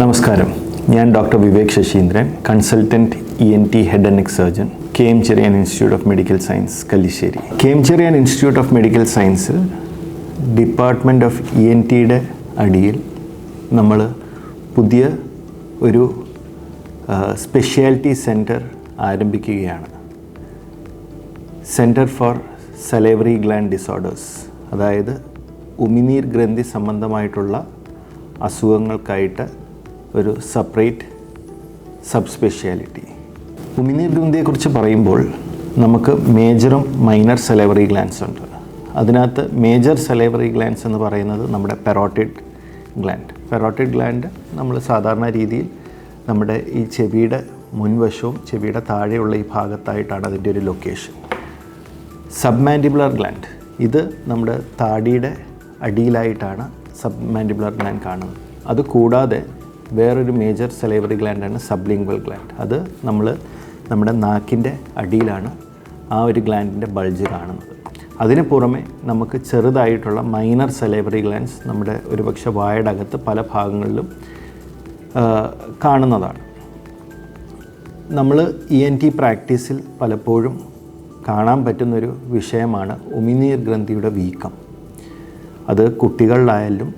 നമസ്കാരം. ഞാൻ doctor Vivek Sasheendran consultant E N T head and neck surgeon K M institute of medical science Kallissery. K M institute of medical science department of E N ടിയുടെ അടിയിൽ നമ്മൾ പുതിയ ഒരു speciality centre ആരംഭിക്കുകയാണ്. Centre for salivary gland disorders അതായത് ഉമിനീർ ഗ്രന്ഥി സംബന്ധമായിട്ടുള്ള അസുഖങ്ങൾക്കായിട്ട് ഒരു സെപ്പറേറ്റ് സബ് സ്പെഷ്യാലിറ്റി ഉമിനീർ ഗ്രന്ഥിയെക്കുറിച്ച് പറയുമ്പോൾ നമുക്ക് മേജറും മൈനർ സെലവറി ഗ്ലാൻസ് ഉണ്ട്. അതിനകത്ത് മേജർ സെലവറി ഗ്ലാൻസ് എന്ന് പറയുന്നത് നമ്മുടെ പെറോട്ടിഡ് ഗ്ലാൻഡ് പെറോട്ടിഡ് ഗ്ലാൻഡ് നമ്മൾ സാധാരണ രീതിയിൽ നമ്മുടെ ഈ ചെവിയുടെ മുൻവശവും ചെവിയുടെ താഴെയുള്ള ഈ ഭാഗത്തായിട്ടാണ് അതിന്റെ ഒരു ലൊക്കേഷൻ സബ്മാൻഡിബുലർ ഗ്ലാൻഡ് ഇത് നമ്മുടെ താടിയുടെ അടിയിലായിട്ടാണ് സബ്മാൻഡിബുലർ ഗ്ലാൻഡ് കാണുന്നത്. അത് കൂടാതെ വേറൊരു മേജർ സലേവറി ഗ്ലാൻഡാണ് സബ്ലിംഗ്വൽ ഗ്ലാൻഡ് അത് നമ്മൾ നമ്മുടെ നാക്കിന്റെ അടിയിലാണ് ആ ഒരു ഗ്ലാൻഡിന്റെ ബൾജ് കാണുന്നത്. അതിന് പുറമെ നമുക്ക് ചെറുതായിട്ടുള്ള മൈനർ സെലൈബറി ഗ്ലാൻഡ്സ് നമ്മുടെ ഒരുപക്ഷെ വായുടെ അകത്ത് പല ഭാഗങ്ങളിലും കാണുന്നതാണ്. നമ്മൾ ഇ എൻ ടി പ്രാക്ടീസിൽ പലപ്പോഴും കാണാൻ പറ്റുന്നൊരു വിഷയമാണ് ഉമിനീർ ഗ്രന്ഥിയുടെ വീക്കം. അത് കുട്ടികളിലായാലും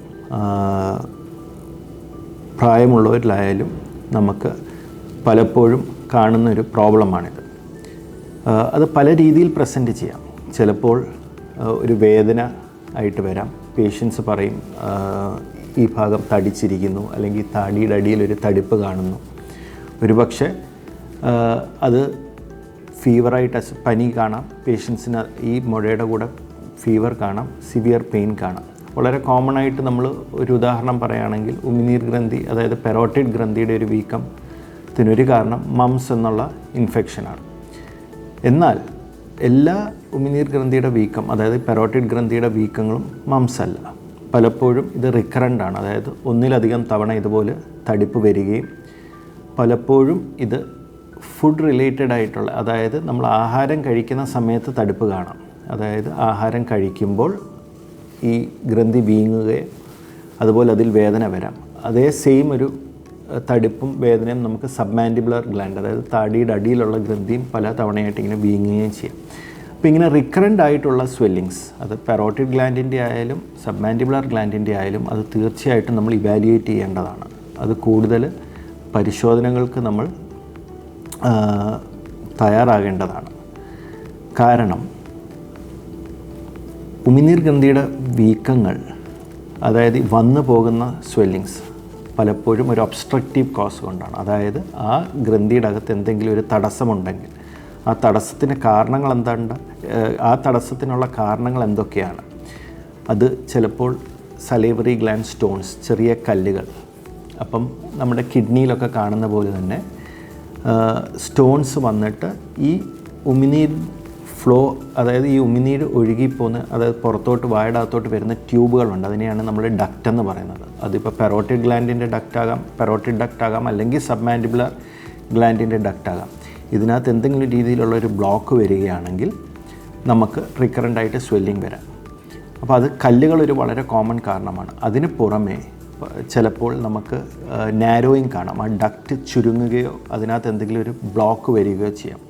പ്രായമുള്ളവരിലായാലും നമുക്ക് പലപ്പോഴും കാണുന്ന കാണുന്നൊരു പ്രോബ്ലമാണിത്. അത് പല രീതിയിൽ പ്രസന്റ് ചെയ്യാം. ചിലപ്പോൾ ഒരു വേദന ആയിട്ട് വരാം. പേഷ്യൻസ് പറയും ഈ ഭാഗം തടിച്ചിരിക്കുന്നു അല്ലെങ്കിൽ താടിയുടെ അടിയിൽ ഒരു തടിപ്പ് കാണുന്നു. ഒരുപക്ഷെ പക്ഷേ അത് ഫീവറായിട്ട് പനി കാണാം. പേഷ്യൻസിന് ഈ മുഴയുടെ കൂടെ ഫീവർ കാണാം സിവിയർ പെയിൻ കാണാം. വളരെ കോമൺ ആയിട്ട് നമ്മൾ ഒരു ഉദാഹരണം പറയുകയാണെങ്കിൽ ഉമിനീർ ഗ്രന്ഥി അതായത് പെറോട്ടിഡ് ഗ്രന്ഥിയുടെ ഒരു വീക്കം വീക്കത്തിനൊരു കാരണം മംസ് എന്നുള്ള ഇൻഫെക്ഷനാണ് എന്നാൽ എല്ലാ ഉമിനീർ ഗ്രന്ഥിയുടെ വീക്കം അതായത് പെറോട്ടിഡ് ഗ്രന്ഥിയുടെ വീക്കങ്ങളും മംസ് അല്ല. പലപ്പോഴും ഇത് റിക്കറന്റ് ആണ്. അതായത് ഒന്നിലധികം തവണ ഇതുപോലെ തടിപ്പ് വരികയും പലപ്പോഴും ഇത് ഫുഡ് റിലേറ്റഡ് ആയിട്ടുള്ള അതായത് നമ്മൾ ആഹാരം കഴിക്കുന്ന സമയത്ത് തടിപ്പ് കാണാം. അതായത് ആഹാരം കഴിക്കുമ്പോൾ ഈ ഗ്രന്ഥി വീങ്ങുകയും അതുപോലെ അതിൽ വേദന വരാം. അതേ സെയിം ഒരു തടിപ്പും വേദനയും നമുക്ക് സബ്മാൻഡിബുലർ ഗ്ലാൻഡ് അതായത് താടിയുടെ അടിയിലുള്ള ഗ്രന്ഥിയും പല തവണയായിട്ട് ഇങ്ങനെ വീങ്ങുകയും ചെയ്യാം. അപ്പോൾ ഇങ്ങനെ റിക്കറന്റ് ആയിട്ടുള്ള സ്വെല്ലിങ്സ് അത് പെറോട്ടിഡ് ഗ്ലാൻഡിന്റെ ആയാലും സബ്മാൻഡിബുലർ ഗ്ലാൻഡിന്റെ ആയാലും അത് തീർച്ചയായിട്ടും നമ്മൾ ഇവാലുവേറ്റ് ചെയ്യേണ്ടതാണ്. അത് കൂടുതൽ പരിശോധനകൾക്ക് നമ്മൾ തയ്യാറാകേണ്ടതാണ്. കാരണം ഉമിനീർ ഗ്രന്ഥിയുടെ വീക്കങ്ങൾ അതായത് വന്നു പോകുന്ന സ്വെല്ലിങ്സ് പലപ്പോഴും ഒരു ഒബ്സ്ട്രക്റ്റീവ് കോസ് കൊണ്ടാണ്. അതായത് ആ ഗ്രന്ഥിയുടെ അകത്ത് എന്തെങ്കിലും ഒരു തടസ്സമുണ്ടെങ്കിൽ ആ തടസ്സത്തിന് കാരണങ്ങൾ എന്താണ് ആ തടസ്സത്തിനുള്ള കാരണങ്ങൾ എന്തൊക്കെയാണ്? അത് ചിലപ്പോൾ സലേവറി ഗ്ലാൻഡ് സ്റ്റോൺസ് ചെറിയ കല്ലുകൾ. അപ്പം നമ്മുടെ കിഡ്നിയിലൊക്കെ കാണുന്ന പോലെ തന്നെ സ്റ്റോൺസ് വന്നിട്ട് ഈ ഉമിനീർ ഫ്ലോ അതായത് ഈ ഉമിനീര് ഒഴുകിപ്പോകുന്ന അതായത് പുറത്തോട്ട് വായടകത്തോട്ട് വരുന്ന ട്യൂബുകളുണ്ട്. അതിനെയാണ് നമ്മൾ ഡക്റ്റ് എന്ന് പറയുന്നത്. അതിപ്പോൾ പെറോട്ടിഡ് ഗ്ലാൻഡിന്റെ ഡക്റ്റ് ആകാം പെറോട്ടിഡ് ഡക്റ്റ് ആകാം അല്ലെങ്കിൽ സബ്മാൻഡിബുലർ ഗ്ലാൻഡിന്റെ ഡക്റ്റ് ആകാം. ഇതിനകത്ത് എന്തെങ്കിലും രീതിയിലുള്ള ഒരു ബ്ലോക്ക് വരികയാണെങ്കിൽ നമുക്ക് റിക്കറന്റ് ആയിട്ട് സ്വെല്ലിംഗ് വരാം. അപ്പോൾ അത് കല്ലുകളൊരു വളരെ കോമൺ കാരണമാണ്. അതിന് പുറമേ ചിലപ്പോൾ നമുക്ക് നാരോയിങ് കാണാം. ആ ഡക്റ്റ് ചുരുങ്ങുകയോ അതിനകത്ത് എന്തെങ്കിലും ഒരു ബ്ലോക്ക് വരികയോ ചെയ്യാം.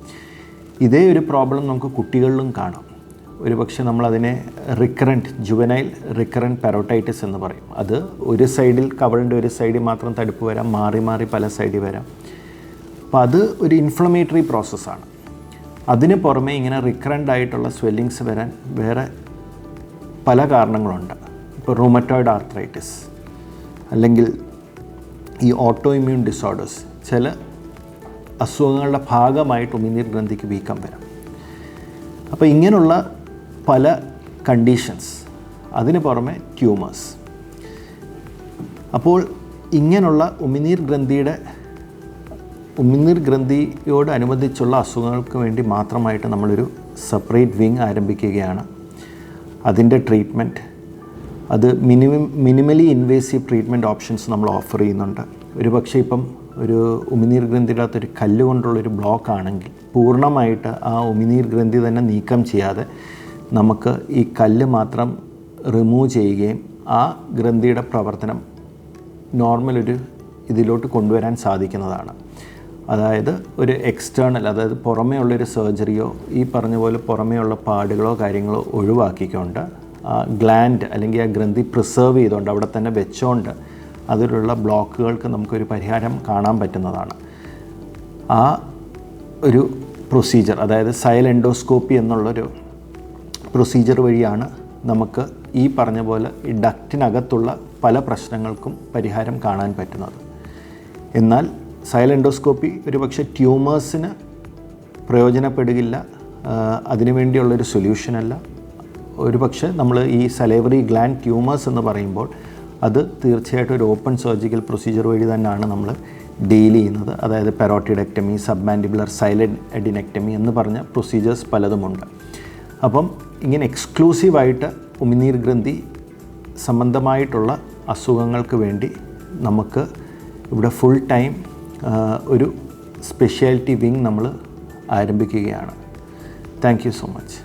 ഇതേ ഒരു പ്രോബ്ലം നമുക്ക് കുട്ടികളിലും കാണാം. ഒരുപക്ഷെ നമ്മളതിനെ റിക്കറന്റ് ജുവനൈൽ റിക്കറന്റ് പെറോട്ടൈറ്റിസ് എന്ന് പറയും. അത് ഒരു സൈഡിൽ കവളിന്റെ ഒരു സൈഡിൽ മാത്രം തടുപ്പ് വരാം മാറി മാറി പല സൈഡിൽ വരാം. അപ്പോൾ അത് ഒരു ഇൻഫ്ലമേറ്ററി പ്രോസസ്സാണ് അതിന് പുറമെ ഇങ്ങനെ റിക്കറന്റ് ആയിട്ടുള്ള സ്വെല്ലിങ്സ് വരാൻ വേറെ പല കാരണങ്ങളുണ്ട്. ഇപ്പോൾ റൂമറ്റോയിഡ് ആർത്രൈറ്റിസ് അല്ലെങ്കിൽ ഈ ഓട്ടോ ഇമ്മ്യൂൺ ഡിസോർഡേഴ്സ് ചില അസുഖങ്ങളുടെ ഭാഗമായിട്ട് ഉമിനീർ ഗ്രന്ഥിക്ക് വീക്കം വരാം. അപ്പോൾ ഇങ്ങനെയുള്ള പല കണ്ടീഷൻസ് അതിന് പുറമെ ട്യൂമേഴ്സ്. അപ്പോൾ ഇങ്ങനെയുള്ള ഉമിനീർ ഗ്രന്ഥിയുടെ ഉമിനീർ ഗ്രന്ഥിയോട് അനുബന്ധിച്ചുള്ള അസുഖങ്ങൾക്ക് വേണ്ടി മാത്രമായിട്ട് നമ്മളൊരു സെപ്പറേറ്റ് വിങ് ആരംഭിക്കുകയാണ്. അതിന്റെ ട്രീറ്റ്മെന്റ് അത് minimum minimally invasive treatment options നമ്മൾ ഓഫർ ചെയ്യുന്നുണ്ട്. ഒരു പക്ഷേ ഇപ്പം ഒരു ഉമിനീർ ഗ്രന്ഥിയുടെ ഒരു കല്ല് കൊണ്ടുള്ളൊരു ബ്ലോക്ക് ആണെങ്കിൽ പൂർണമായിട്ട് ആ ഉമിനീർ ഗ്രന്ഥി തന്നെ നീക്കം ചെയ്യാതെ നമുക്ക് ഈ കല്ല് മാത്രം റിമൂവ് ചെയ്യുകയും ആ ഗ്രന്ഥിയുടെ പ്രവർത്തനം നോർമൽ ഒരു ഇതിലോട്ട് കൊണ്ടുവരാൻ സാധിക്കുന്നതാണ്. അതായത് ഒരു എക്സ്റ്റേണൽ അതായത് പുറമേ ഉള്ളൊരു സർജറിയോ ഈ പറഞ്ഞ പോലെ പുറമേ ഉള്ള പാടുകളോ കാര്യങ്ങളോ ഒഴിവാക്കിക്കൊണ്ട് ഗ്ലാൻഡ് അല്ലെങ്കിൽ ആ ഗ്രന്ഥി പ്രിസർവ് ചെയ്തുകൊണ്ട് അവിടെ തന്നെ വെച്ചുകൊണ്ട് അതിലുള്ള ബ്ലോക്കുകൾക്ക് നമുക്കൊരു പരിഹാരം കാണാൻ പറ്റുന്നതാണ്. ആ ഒരു പ്രൊസീജിയർ അതായത് സൈൽ എൻഡോസ്കോപ്പി എന്നുള്ളൊരു പ്രൊസീജിയർ വഴിയാണ് നമുക്ക് ഈ പറഞ്ഞ പോലെ ഈ ഡക്റ്റിനകത്തുള്ള പല പ്രശ്നങ്ങൾക്കും പരിഹാരം കാണാൻ പറ്റുന്നത്. എന്നാൽ സൈലൻഡോസ്കോപ്പി ഒരു പക്ഷേ ട്യൂമേഴ്സിന് പ്രയോജനപ്പെടുകയില്ല അതിനുവേണ്ടിയുള്ളൊരു സൊല്യൂഷനല്ല. ഒരു പക്ഷേ നമ്മൾ ഈ സലേവറി ഗ്ലാൻഡ് ട്യൂമേഴ്സ് എന്ന് പറയുമ്പോൾ അത് തീർച്ചയായിട്ടും ഒരു ഓപ്പൺ സർജിക്കൽ പ്രൊസീജിയർ വഴി തന്നെയാണ് നമ്മൾ ഡീൽ ചെയ്യുന്നത്. അതായത് പെറോട്ടിഡക്ടമി സബ്മാൻഡിബുലർ സൈലന്റ് എഡിനെക്ടമി എന്ന് പറഞ്ഞ പ്രൊസീജിയേഴ്സ് പലതുമുണ്ട്. അപ്പം ഇങ്ങനെ എക്സ്ക്ലൂസീവായിട്ട് ഉമിനീർ ഗ്രന്ഥി സംബന്ധമായിട്ടുള്ള അസുഖങ്ങൾക്ക് വേണ്ടി നമുക്ക് ഇവിടെ ഫുൾ ടൈം ഒരു സ്പെഷ്യാലിറ്റി വിങ് നമ്മൾ ആരംഭിക്കുകയാണ്. Thank you so much